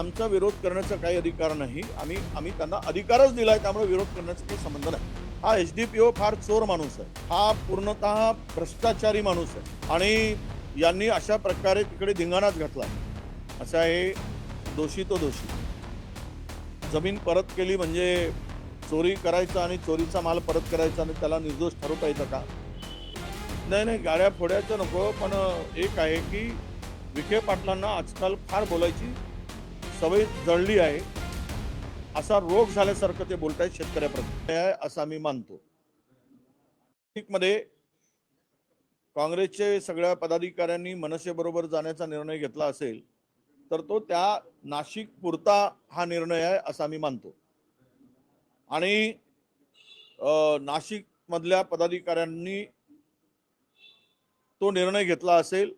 आमचा विरोध करण्याचा काही अधिकार नाही. आम्ही आम्ही त्यांना अधिकारच दिलाय त्यामुळे विरोध करण्याचा काही संबंध नाही. हा एच डी पी ओ फार चोर माणूस आहे. हा पूर्णतः भ्रष्टाचारी माणूस आहे. आणि यांनी अशा प्रकारे तिकडे धिंगाणाच घातला. असा हे दोषी तो दोषी. जमीन परत केली म्हणजे चोरी करायचा आणि चोरीचा माल परत करायचा आणि त्याला निर्दोष ठरवता येतं का? नाही नाही गाड्या फोड्याचं नको पण एक आहे की विखे पाटलांना आजकाल फार बोलायची सवय जळली आहे. असा रोग झाल्यासारखं ते बोलतायत शेतकऱ्याप्रती. आहे असं आम्ही मानतो. मध्ये काँग्रेसचे सगळ्या पदाधिकाऱ्यांनी मनसेबरोबर जाण्याचा निर्णय घेतला असेल तर तो त्या नाशिक पुरता हा निर्णय आहे असं आम्ही मानतो. आणि नाशिक मधल्या पदाधिकाऱ्यांनी तो निर्णय घेतला असेल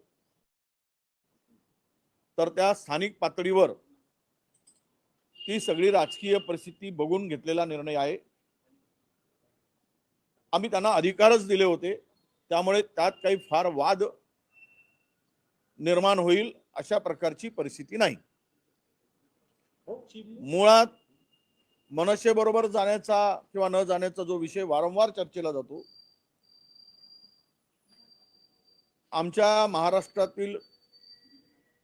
तर त्या स्थानिक पातळीवर ती सगळी राजकीय परिस्थिती बघून घेतलेला निर्णय आहे. आम्ही त्यांना अधिकारच दिले होते. त्यामुळे त्यात काही फार वाद निर्माण होईल अशा प्रकारची परिस्थिती नाही. मुळात मनसेबरोबर जाण्याचा किंवा न जाण्याचा जो विषय वारंवार चर्चेला जातो आमच्या महाराष्ट्रातील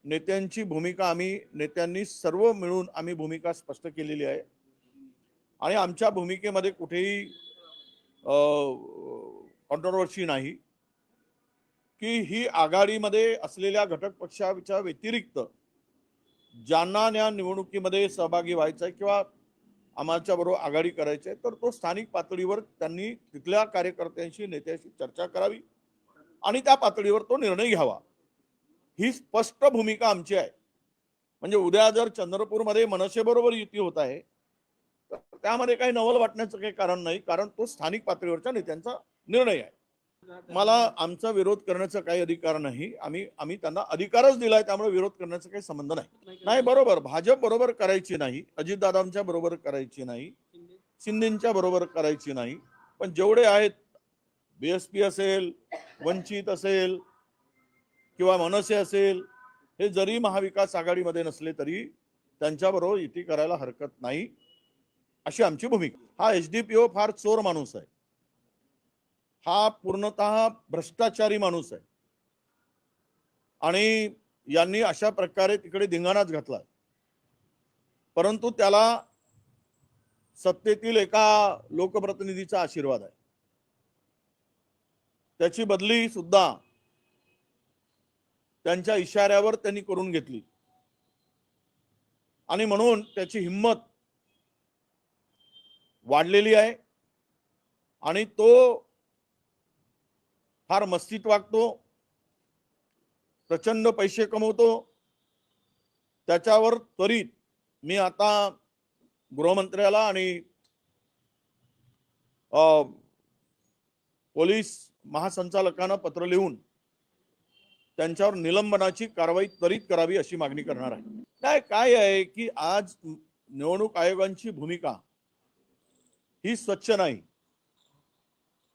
नेत्यांची भूमिका आम्ही नेत्यांनी सर्व मिळून आम्ही भूमिका स्पष्ट केलेली आहे. आणि आमच्या भूमिकेमध्ये कुठेही कॉन्ट्रोवर्सी नाही. की ही आघाडीमध्ये असलेल्या घटक पक्षाच्या व्यतिरिक्त ज्यांना या निवडणुकीमध्ये सहभागी व्हायचं आहे किंवा आम्हाच्या बरोबर आघाडी करायची आहे तर तो स्थानिक पातळीवर त्यांनी तिथल्या कार्यकर्त्यांशी नेत्याशी चर्चा करावी आणि त्या पातळीवर तो निर्णय घ्यावा. ही स्पष्ट भूमिका आमची आहे. म्हणजे उद्या जर चंद्रपूरमध्ये मनसेबरोबर युती होत आहे तर त्यामध्ये काही नवल वाटण्याचं काही कारण नाही कारण तो स्थानिक पातळीवरच्या नेत्यांचा निर्णय आहे. मला आमचा विरोध करण्याचा काही अधिकार नाही. आम्ही आम्ही त्यांना अधिकारच दिलाय त्यामुळे विरोध करण्याचा काही संबंध नाही. नाही बरोबर. भाजप बरोबर करायची नाही. अजितदादांच्या बरोबर करायची नाही. शिंदेच्या बरोबर करायची नाही. पण जेवढे आहेत बीएसपी असेल वंचित असेल किंवा मनसे असेल हे जरी महाविकास आघाडीमध्ये नसले तरी त्यांच्याबरोबर युती करायला हरकत नाही. अशी आमची भूमिका. हा एच डी पी ओ फार चोर माणूस आहे. हा पूर्णतः भ्रष्टाचारी माणूस आहे. आणि यांनी अशा प्रकारे तिकडे धिंगाणाच घातला परंतु त्याला सत्तेतील एका लोकप्रतिनिधीचा आशीर्वाद आहे. त्याची बदली सुद्धा त्यांच्या इशाऱ्यावर त्यांनी करून घेतली. आणि म्हणून त्याची हिंमत वाढलेली आहे. आणि तो फार मस्तीत वागतो. प्रचंड पैसे कमवतो. त्याच्यावर त्वरित मी आता गृहमंत्र्याला आणि पोलीस महासंचालकांना पत्र लिहून त्यांच्यावर निलंबनाची कारवाई त्वरित करावी अशी मागणी करणार आहे. काय काय आहे की आज निवडणूक आयोगांची भूमिका ही स्वच्छ नाही.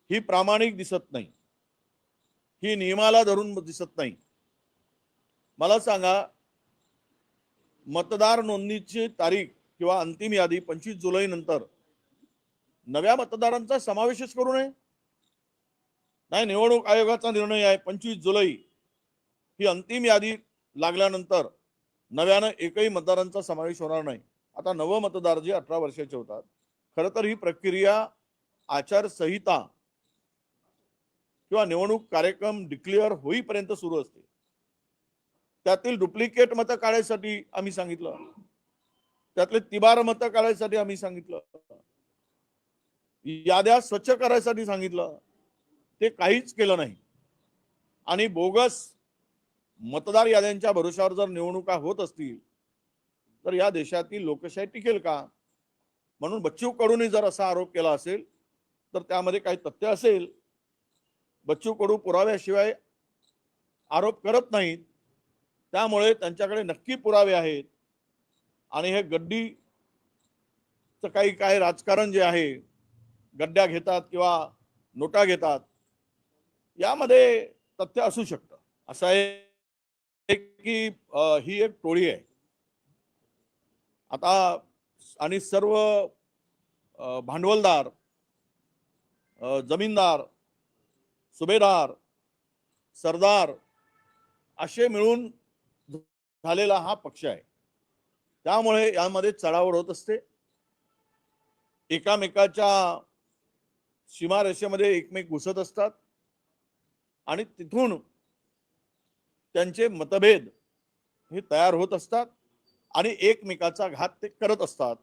ही प्रामाणिक दिसत नाही. ही नियमाला धरून दिसत नाही. मला सांगा मतदार नोंदणीची तारीख किंवा अंतिम यादी पंचवीस जुलै नंतर नव्या मतदारांचा समावेशच करू नये? नाही निवडणूक आयोगाचा निर्णय आहे पंचवीस जुलै. ही अंतिम यादी लागल्यानंतर नव्यानं एकही मतदारांचा समावेश होणार नाही. आता नव मतदार जे अठरा वर्षाचे होतात खरं तर ही प्रक्रिया आचारसंहिता किंवा निवडणूक कार्यक्रम डिक्लेअर होईपर्यंत सुरू असते. त्यातील डुप्लिकेट मतं काढायसाठी आम्ही सांगितलं. त्यातले तिबार मतं काढायसाठी आम्ही सांगितलं. याद्या स्वच्छ करायसाठी सांगितलं. ते काहीच केलं नाही. आणि बोगस मतदार याद्यांच्या भरोशावर जर निवडणुका होत असतील तर या देशातील लोकशाही टिकेल का? म्हणून बच्चू कडूंनी जर असा आरोप केला असेल तर त्यामध्ये काही तथ्य असेल. बच्चू कडू पुराव्याशिवाय आरोप करत नाहीत. त्यामुळे त्यांच्याकडे नक्की पुरावे आहेत. आणि हे गड्डीचं काही काय राजकारण जे आहे गड्ड्या घेतात किंवा नोटा घेतात यामध्ये तथ्य असू शकतं. असं आहे की ही एक टोळी आहे. आता आणि सर्व भांडवलदार जमीनदार सुभेदार सरदार असे मिळून झालेला हा पक्ष आहे. त्यामुळे यामध्ये चढावड होत असते. एकामेकाच्या सीमारेषेमध्ये एकमेक घुसत असतात. आणि तिथून त्यांचे मतभेद हे तयार होत असतात आणि एकमेकाचा घात ते करत असतात.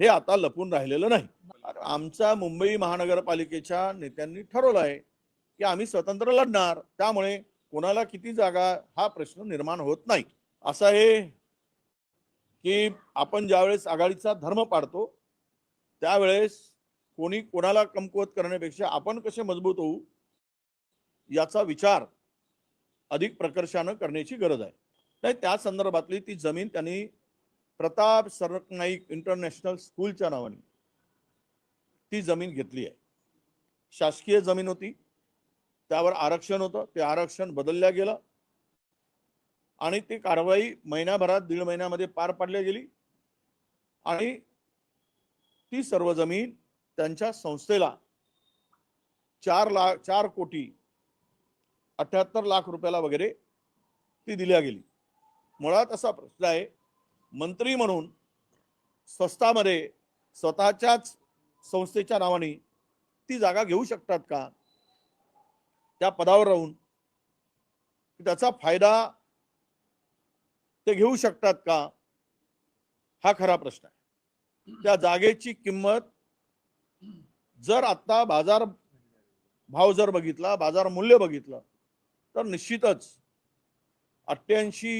हे आता लपून राहिलेलं नाही. आमच्या मुंबई महानगरपालिकेच्या नेत्यांनी ठरवलं आहे की आम्ही स्वतंत्र लढणार. त्यामुळे कोणाला किती जागा हा प्रश्न निर्माण होत नाही. असं आहे की आपण ज्यावेळेस आघाडीचा धर्म पाडतो त्यावेळेस कोणी कोणाला कमकुवत करण्यापेक्षा आपण कसे मजबूत होऊ याचा विचार अधिक प्रकर्षानं करण्याची गरज आहे. नाही त्या संदर्भातली ती जमीन त्यांनी प्रताप सरनाईक इंटरनॅशनल स्कूलच्या नावाने ती जमीन घेतली आहे. शासकीय जमीन होती. त्यावर आरक्षण होतं. ते आरक्षण बदलल्या गेलं. आणि ती कारवाई महिन्याभरात दीड महिन्यामध्ये पार पाडली गेली. आणि ती सर्व जमीन त्यांच्या संस्थेला चार लाख चार कोटी अठ्याहत्तर लाख रुपयाला वगैरे ती दिल्या गेली. मुळात असा प्रश्न आहे मंत्री म्हणून स्वस्तामध्ये स्वतःच्याच संस्थेच्या नावाने ती जागा घेऊ शकतात का? त्या पदावर राहून त्याचा फायदा ते घेऊ शकतात का? हा खरा प्रश्न आहे. त्या जागेची किंमत जर आता बाजार भाव जर बघितला बाजार मूल्य बघितलं तर निश्चितच अठ्ठ्याऐंशी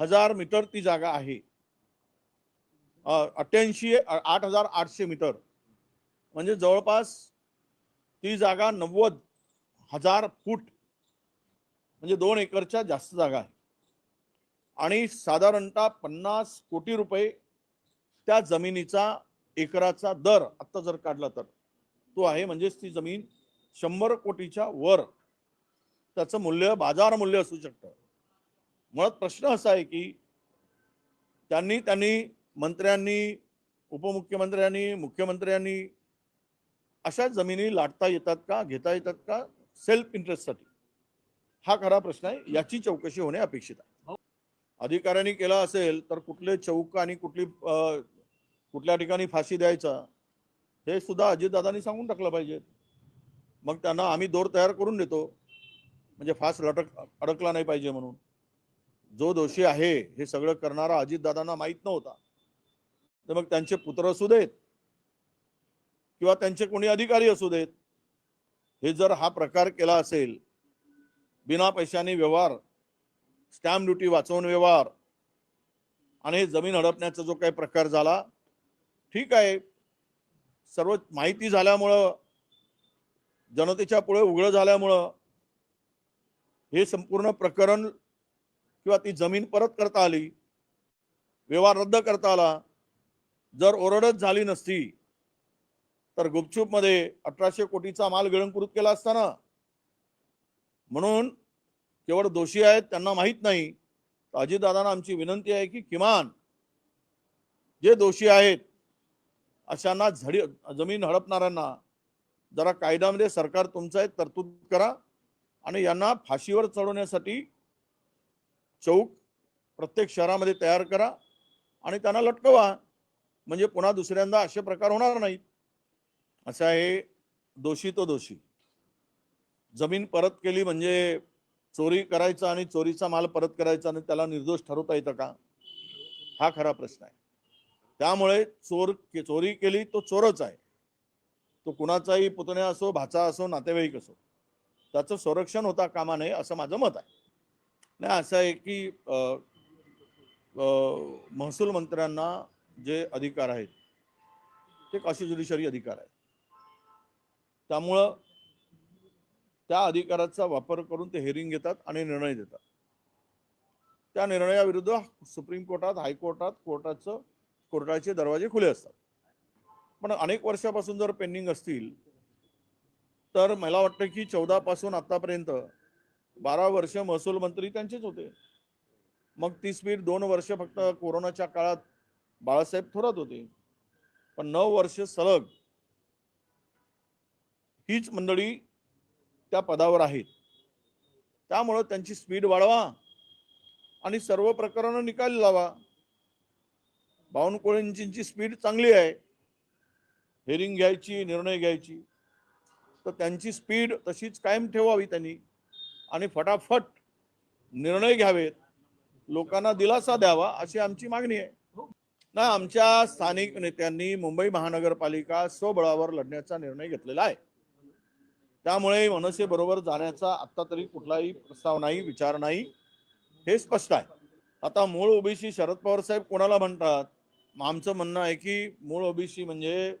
हजार मीटर ती जागा आहे. अठ्ठ्याऐंशी आठ हजार आठशे मीटर. म्हणजे जवळपास ती जागा नव्वद हजार फूट म्हणजे दोन एकरच्या जास्त जागा आहे. आणि साधारणतः पन्नास कोटी रुपये त्या जमिनीचा एकराचा दर आत्ता जर काढला तर तो आहे म्हणजेच ती जमीन शंभर कोटीच्या वर. त्याचं मूल्य बाजार मूल्य असू शकतं. मुळात प्रश्न असा आहे की त्यांनी त्यांनी मंत्र्यांनी उपमुख्यमंत्र्यांनी मुख्यमंत्र्यांनी अशा जमिनी लाटता येतात का घेता येतात का सेल्फ इंटरेस्टसाठी हा खरा प्रश्न आहे. याची चौकशी होणे अपेक्षित आहे. अधिकाऱ्यांनी केला असेल तर कुठले चौक आणि कुठली कुठल्या ठिकाणी फाशी द्यायचा हे सुद्धा अजितदादांनी सांगून टाकलं पाहिजे. मग त्यांना आम्ही दोर तयार करून देतो. म्हणजे फास लटक अडकला नाही पाहिजे म्हणून. जो दोषी आहे हे सगळं करणारा अजितदादांना माहीत नव्हता. तर मग त्यांचे पुत्र असू देत किंवा त्यांचे कोणी अधिकारी असू देत हे जर हा प्रकार केला असेल बिना पैशाने व्यवहार स्टॅम्प ड्युटी वाचवून व्यवहार आणि हे जमीन हडपण्याचा जो काही प्रकार झाला ठीक आहे. सर्व माहिती झाल्यामुळं जनतेच्या पुढे उघड झाल्यामुळं हे संपूर्ण प्रकरण किंवा ती जमीन परत करता आली व्यवहार रद्द करता आला जर ओरडच झाली नसती तर गुपचूपमध्ये अठराशे कोटीचा माल गिळंकृत केला असताना. म्हणून केवळ दोषी आहेत त्यांना माहीत नाही. तर अजितदादांना आमची विनंती आहे की किमान जे दोषी आहेत अशांना झडी जमीन हडपणाऱ्यांना जरा कायद्यामध्ये सरकार तुमचं आहे तरतूद करा. आणि यांना फाशीवर चढवण्यासाठी चौक प्रत्येक शहरामध्ये तयार करा आणि त्यांना लटकवा. म्हणजे पुन्हा दुसऱ्यांदा असे प्रकार होणार नाहीत. असं आहे दोषी तो दोषी. जमीन परत केली म्हणजे चोरी करायचा आणि चोरीचा माल परत करायचा आणि त्याला निर्दोष ठरवता येतं का? हा खरा प्रश्न आहे. त्यामुळे चोर चोरी केली तो चोरच आहे. तो कुणाचाही पुतण्या असो भाचा असो नातेवाईक असो. त्याचं संरक्षण होता कामा नये असं माझं मत आहे. नाही असं आहे की महसूल मंत्र्यांना जे अधिकार आहेत ते काशी ज्युडिशरी अधिकार आहेत. त्यामुळं त्या अधिकाराचा वापर करून ते हेरिंग घेतात आणि निर्णय देतात. त्या निर्णयाविरुद्ध सुप्रीम कोर्टात हायकोर्टात कोर्टाचं कोर्टाचे दरवाजे खुले असतात. पण अनेक वर्षापासून जर पेंडिंग असतील तर मला वाटतं की चौदा पासून आतापर्यंत बारा वर्ष महसूल मंत्री त्यांचेच होते. मग ती स्पीड दोन वर्ष फक्त कोरोनाच्या काळात बाळासाहेब थोरात होते. पण नऊ वर्ष सलग हीच मंडळी त्या पदावर आहेत. त्यामुळं त्यांची स्पीड वाढवा आणि सर्व प्रकरणं निकाली लावा. बावनकुळेंची स्पीड चांगली आहे. हेरिंग घ्यायची निर्णय घ्यायची. तर त्यांची स्पीड तशीच कायम ठेवावी त्यांनी. आणि फटाफट निर्णय घ्यावेत. लोकांना दिलासा द्यावा अशी आमची मागणी आहे. ना आमच्या स्थानिक नेत्यांनी मुंबई महानगरपालिका स्वबळावर लढण्याचा निर्णय घेतलेला आहे. त्यामुळे मनसे बरोबर जाण्याचा आत्ता तरी कुठलाही प्रस्ताव नाही विचार नाही. हे स्पष्ट आहे. आता मूळ ओबीसी शरद पवार साहेब कोणाला म्हणतात? मग आमचं म्हणणं आहे की मूळ ओबीसी म्हणजे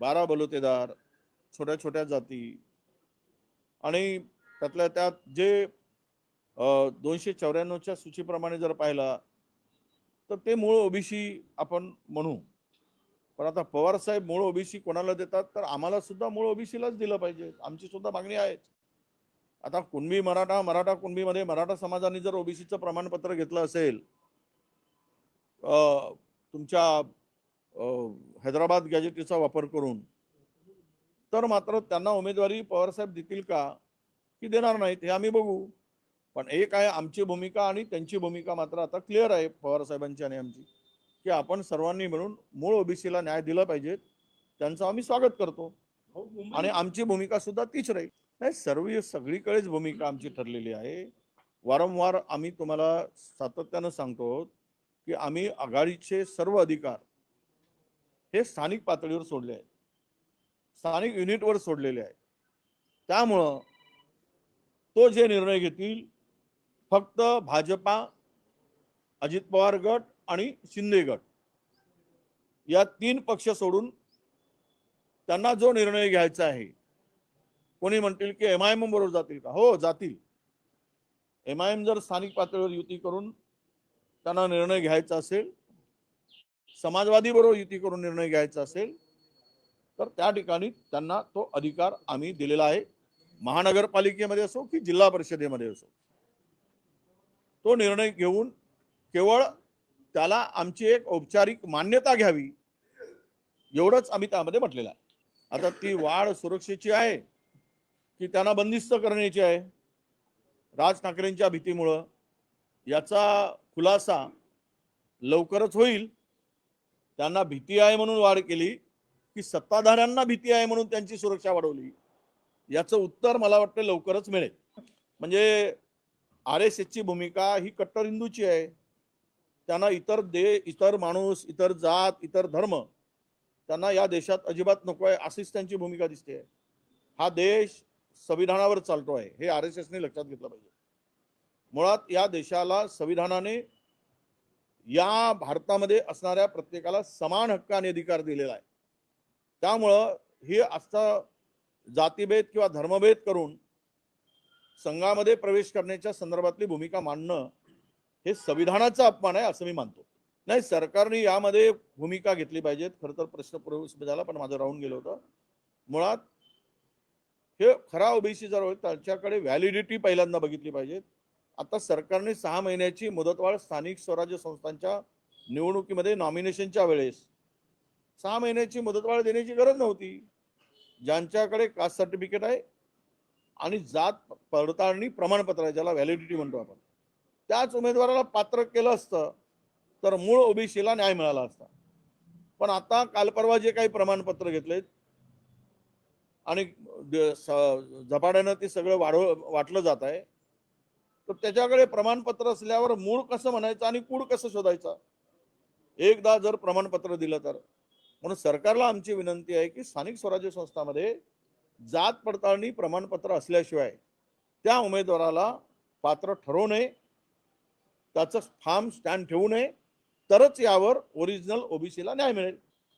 बारा बलुतेदार छोट्या छोट्या जाती. आणि त्यातल्या त्यात जे दोनशे चौऱ्याण्णवच्या सूचीप्रमाणे जर पाहिला तर ते मूळ ओबीसी आपण म्हणू. पण आता पवार साहेब मूळ ओबीसी कोणाला देतात? तर आम्हाला सुद्धा मूळ ओबीसीलाच दिलं पाहिजे. आमची सुद्धा मागणी आहेच. आता कुणबी मराठा मराठा कुणबीमध्ये मराठा समाजाने जर ओबीसीचं प्रमाणपत्र घेतलं असेल तुमच्या हैदराबाद गॅजेटीचा वापर करून तर मात्र त्यांना उमेदवारी पवारसाहेब देतील का की देणार नाहीत हे आम्ही बघू. पण एक आहे आमची भूमिका आणि त्यांची भूमिका मात्र आता क्लिअर आहे पवार साहेबांची आणि आमची की आपण सर्वांनी मिळून मूळ ओबीसीला न्याय दिला पाहिजे. त्यांचं आम्ही स्वागत करतो. आणि आमची भूमिका सुद्धा तीच राहील. नाही सर्व सगळीकडेच भूमिका आमची ठरलेली आहे. वारंवार आम्ही तुम्हाला सातत्यानं सांगतो की आम्ही आघाडीचे सर्व अधिकार हे स्थानिक पातळीवर सोडले आहेत. स्थानिक युनिटवर सोडलेले आहे. त्यामुळं तो जे निर्णय घेतील फक्त भाजपा अजित पवार गट आणि शिंदे गट. या तीन पक्ष सोडून त्यांना जो निर्णय घ्यायचा आहे कोणी म्हणतील की एम आय एम बरोबर जातील का? हो जातील. एम आय एम जर स्थानिक पातळीवर युती करून त्यांना निर्णय घ्यायचा असेल समाजवादी बरोबर युती करून निर्णय घ्यायचा असेल तर त्या ठिकाणी त्यांना तो अधिकार आम्ही दिलेला आहे. महानगरपालिकेमध्ये असो की जिल्हा परिषदेमध्ये असो. तो निर्णय घेऊन केवळ त्याला आमची एक औपचारिक मान्यता घ्यावी एवढंच आम्ही त्यामध्ये म्हटलेलं आहे. आता ती वाढ सुरक्षेची आहे की त्यांना बंदिस्त करण्याची आहे? राज ठाकरेंच्या भीतीमुळं याचा खुलासा लवकरच होईल. त्यांना भीती आहे म्हणून वाढ केली. की सत्ताधाऱ्यांना भीती आहे म्हणून त्यांची सुरक्षा वाढवली. याचं उत्तर मला वाटतं लवकरच मिळेल. म्हणजे आर एस एसची भूमिका ही कट्टर हिंदूची आहे. त्यांना इतर दे इतर माणूस इतर जात इतर धर्म त्यांना या देशात अजिबात नको आहे अशीच त्यांची भूमिका दिसते. हा देश संविधानावर चालतो आहे. हे आर एस एसने लक्षात घेतलं पाहिजे. मुळात या देशाला संविधानाने या भारतामध्ये असणाऱ्या प्रत्येकाला समान हक्क आणि अधिकार दिलेला आहे. त्यामुळं हे असं जातीभेद किंवा धर्मभेद करून संघामध्ये प्रवेश करण्याच्या संदर्भातली भूमिका मांडणं हे संविधानाचा अपमान आहे असं मी मानतो. नाही सरकारने यामध्ये भूमिका घेतली पाहिजेत. खरं तर प्रश्न पूर्व झाला पण माझं राहून गेलं होतं. मुळात हे खरा ओबीसी जर होईल त्याच्याकडे व्हॅलिडिटी पहिल्यांदा बघितली पाहिजे आता सरकारने सहा महिन्याची मुदतवाढ स्थानिक स्वराज्य संस्थांच्या निवडणुकीमध्ये नॉमिनेशनच्या वेळेस सहा महिन्याची मुदतवाढ देण्याची गरज नव्हती. ज्यांच्याकडे कास्ट सर्टिफिकेट आहे आणि जात पडताळणी प्रमाणपत्र आहे ज्याला व्हॅलिडिटी म्हणतो आपण. त्याच उमेदवाराला पात्र केलं असतं तर मूळ ओबीसीला न्याय मिळाला असता. पण आता काल परवा जे काही प्रमाणपत्र घेतलेत आणि झपाट्यानं ते सगळं वाढव वाटलं जात आहे तर त्याच्याकडे प्रमाणपत्र असल्यावर मूळ कसं म्हणायचं आणि कूड कसं शोधायचं? एकदा जर प्रमाणपत्र दिलं तर. म्हणून सरकारला आमची विनंती आहे की स्थानिक स्वराज्य संस्थामध्ये जात पडताळणी प्रमाणपत्र असल्याशिवाय त्या उमेदवाराला पात्र ठरवू नये त्याचं फार्म स्टँड ठेवू नये तरच यावर ओरिजिनल ओबीसीला न्याय मिळेल.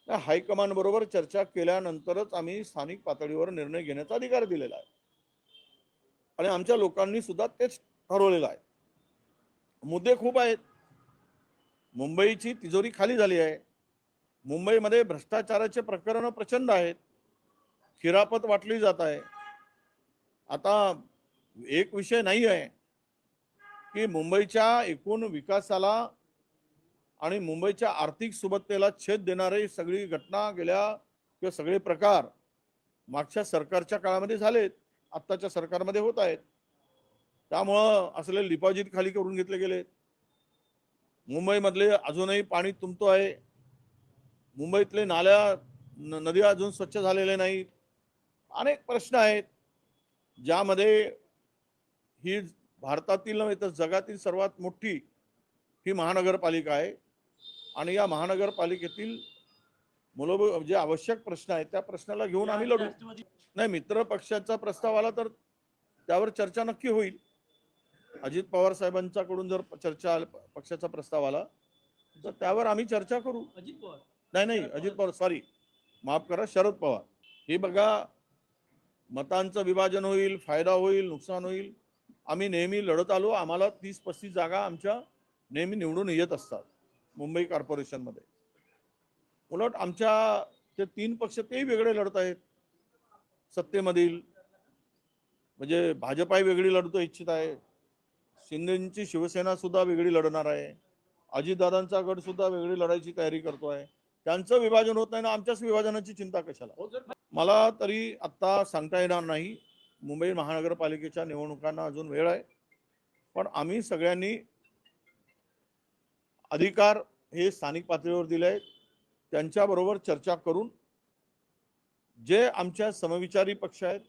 हायकमांड बरोबर चर्चा केल्यानंतरच आम्ही स्थानिक पातळीवर निर्णय घेण्याचा अधिकार दिलेला आहे. आणि आमच्या लोकांनी सुद्धा तेच ठरवलेलं आहे. मुद्दे खूप आहेत. मुंबईची तिजोरी खाली झाली आहे. मुंबईमध्ये भ्रष्टाचाराचे प्रकरण प्रचंड आहेत. खिरापत वाटली जात आहे. आता एक विषय नाही आहे की मुंबईच्या एकूण विकासाला आणि मुंबईच्या आर्थिक सुबत्तेला छेद देणारी सगळी घटना गेल्या किंवा सगळे प्रकार मागच्या सरकारच्या काळामध्ये झालेत आत्ताच्या सरकारमध्ये होत आहेत. त्यामुळं असले डिपॉझिट खाली करून घेतले गेले मुंबईमधले अजूनही पाणी तुंबतो आहे. मुंबईतले नाल्या नदी अजून स्वच्छ झालेले नाहीत अनेक प्रश्न आहेत. ज्यामध्ये ही भारतातील नव्हे तर जगातील सर्वात मोठी ही महानगरपालिका आहे. आणि या महानगरपालिकेतील मूलभूत जे आवश्यक प्रश्न आहेत त्या प्रश्नाला घेऊन आम्ही लढू. नाही मित्र पक्षाचा प्रस्ताव आला तर त्यावर चर्चा नक्की होईल. अजित पवार साहेबांच्याकडून जर चर्चा पक्षाचा प्रस्ताव आला तर त्यावर आम्ही चर्चा करू. अजित पवार. नाही नाही अजित पवार सॉरी माफ करा शरद पवार. हे बघा मतांचं विभाजन होईल फायदा होईल नुकसान होईल. आम्ही नेहमी लढत आलो आम्हाला तीस पस्तीस जागा आमच्या नेहमी निवडून येत असतात मुंबई कॉर्पोरेशनमध्ये. उलट आमच्या ते तीन पक्ष तेही वेगळे लढत आहेत. सत्तेमधील म्हणजे भाजपाही वेगळी लढतो इच्छित आहे. शिंदेची शिवसेना सुद्धा वेगळी लढणार आहे. अजितदादांचा गट सुद्धा वेगळी लढायची तयारी करतो आहे त्यांचं विभाजन होत नाही ना आमच्याच विभाजनाची चिंता कशाला? हो मला तरी आत्ता सांगता येणार नाही. मुंबई महानगरपालिकेच्या निवडणुकांना अजून वेळ आहे. पण आम्ही सगळ्यांनी अधिकार हे स्थानिक पातळीवर दिले आहेत त्यांच्याबरोबर चर्चा करून जे आमच्या समविचारी पक्ष आहेत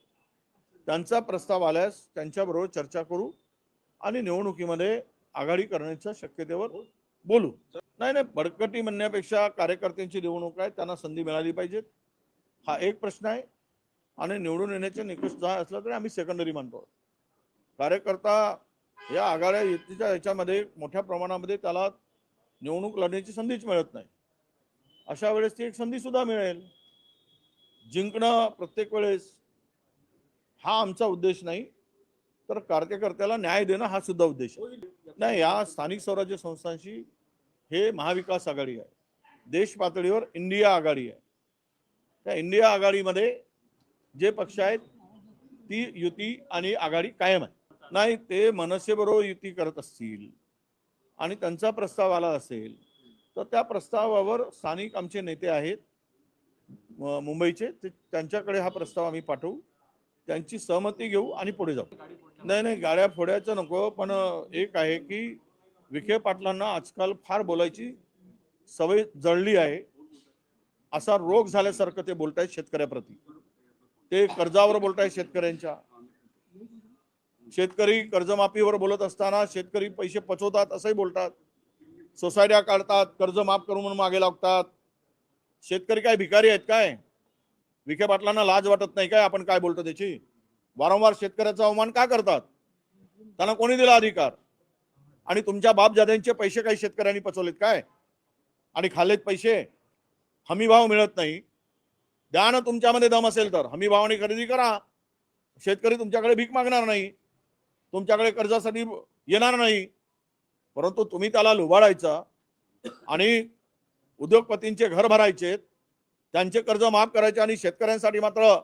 त्यांचा प्रस्ताव आल्यास त्यांच्याबरोबर चर्चा करू आणि निवडणुकीमध्ये आघाडी करण्याच्या शक्यतेवर बोलू. नाही नाही बडकटी म्हणण्यापेक्षा कार्यकर्त्यांची निवडणूक आहे त्यांना संधी मिळाली पाहिजे. हा एक प्रश्न आहे. आणि निवडून येण्याचे निकष जर असला तरी आम्ही सेकंडरी मानतो. कार्यकर्ता या आघाड्या युतीच्या याच्यामध्ये मोठ्या प्रमाणामध्ये त्याला निवडणूक लढण्याची संधीच मिळत नाही. अशा वेळेस ती एक संधी सुद्धा मिळेल. जिंकणं प्रत्येक वेळेस हा आमचा उद्देश नाही. तर कार्यकर्त्याला न्याय देणं हा सुद्धा उद्देश नाही या स्थानिक स्वराज्य संस्थांशी हे महाविकास आघाडी आहे. देश पातळीवर इंडिया आघाडी आहे. त्या इंडिया आघाडीमध्ये जे पक्ष आहेत ती युती आणि आघाडी कायम आहे. नाही ते मनसेबरोबर युती करत असतील आणि त्यांचा प्रस्ताव आला असेल तर त्या प्रस्तावावर स्थानिक आमचे नेते आहेत मुंबईचे ते त्यांच्याकडे हा प्रस्ताव आम्ही पाठवू. त्यांची सहमती घेऊ आणि पुढे जाऊ. नाही नाही गाड्या फोडायचं नको पण एक आहे की विखे पाटलांना आजकाल फार बोलायची सवय जळली आहे. असा रोग झाल्यासारखं ते बोलतायत शेतकऱ्याप्रती. ते कर्जावर बोलतायत शेतकऱ्यांच्या. शेतकरी कर्जमाफीवर बोलत असताना शेतकरी पैसे पचवतात असंही बोलतात. सोसायट्या काढतात कर्ज माफ करून म्हणून मागे लागतात. शेतकरी काय भिकारी आहेत काय? विखे पाटलांना लाज वाटत नाही काय? आपण काय बोलतो त्याची? वारंवार शेतकऱ्याचा अवमान का करतात? त्यांना कोणी दिला अधिकार? आणि तुमच्या बापजाद्यांचे पैसे काही शेतकऱ्यांनी पचवलेत काय? आणि खाल्लेत पैसे? हमी भाव मिळत नाही. द्या ना तुमच्यामध्ये दम असेल तर हमी भावाने खरेदी करा. शेतकरी तुमच्याकडे भीक मागणार नाही. तुमच्याकडे कर्जासाठी येणार नाही. परंतु तुम्ही त्याला लुबाडायचा आणि उद्योगपतींचे घर भरायचे त्यांचे कर्ज माफ करायचे आणि शेतकऱ्यांसाठी मात्र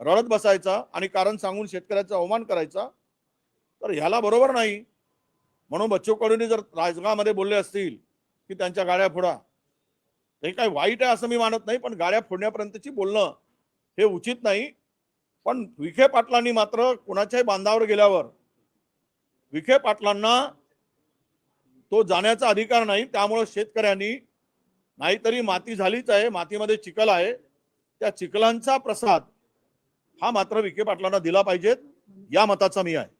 रडत बसायचा आणि कारण सांगून शेतकऱ्याचा अवमान करायचा तर ह्याला बरोबर नाही. म्हणून बच्चू कडूंनी जर राजगामध्ये बोलले असतील की त्यांच्या गाड्या फोडा. हे काही वाईट आहे असं मी मानत नाही पण गाड्या फोडण्यापर्यंतची बोलणं हे उचित नाही. पण विखे पाटलांनी मात्र कुणाच्याही बांधावर गेल्यावर विखे पाटलांना तो जाण्याचा अधिकार नाही. त्यामुळं शेतकऱ्यांनी नाहीतरी माती झालीच आहे मातीमध्ये चिखल आहे. त्या चिखलांचा प्रसाद हा मात्र विखे पाटलांना दिला पाहिजेत. या मताचा मी आहे.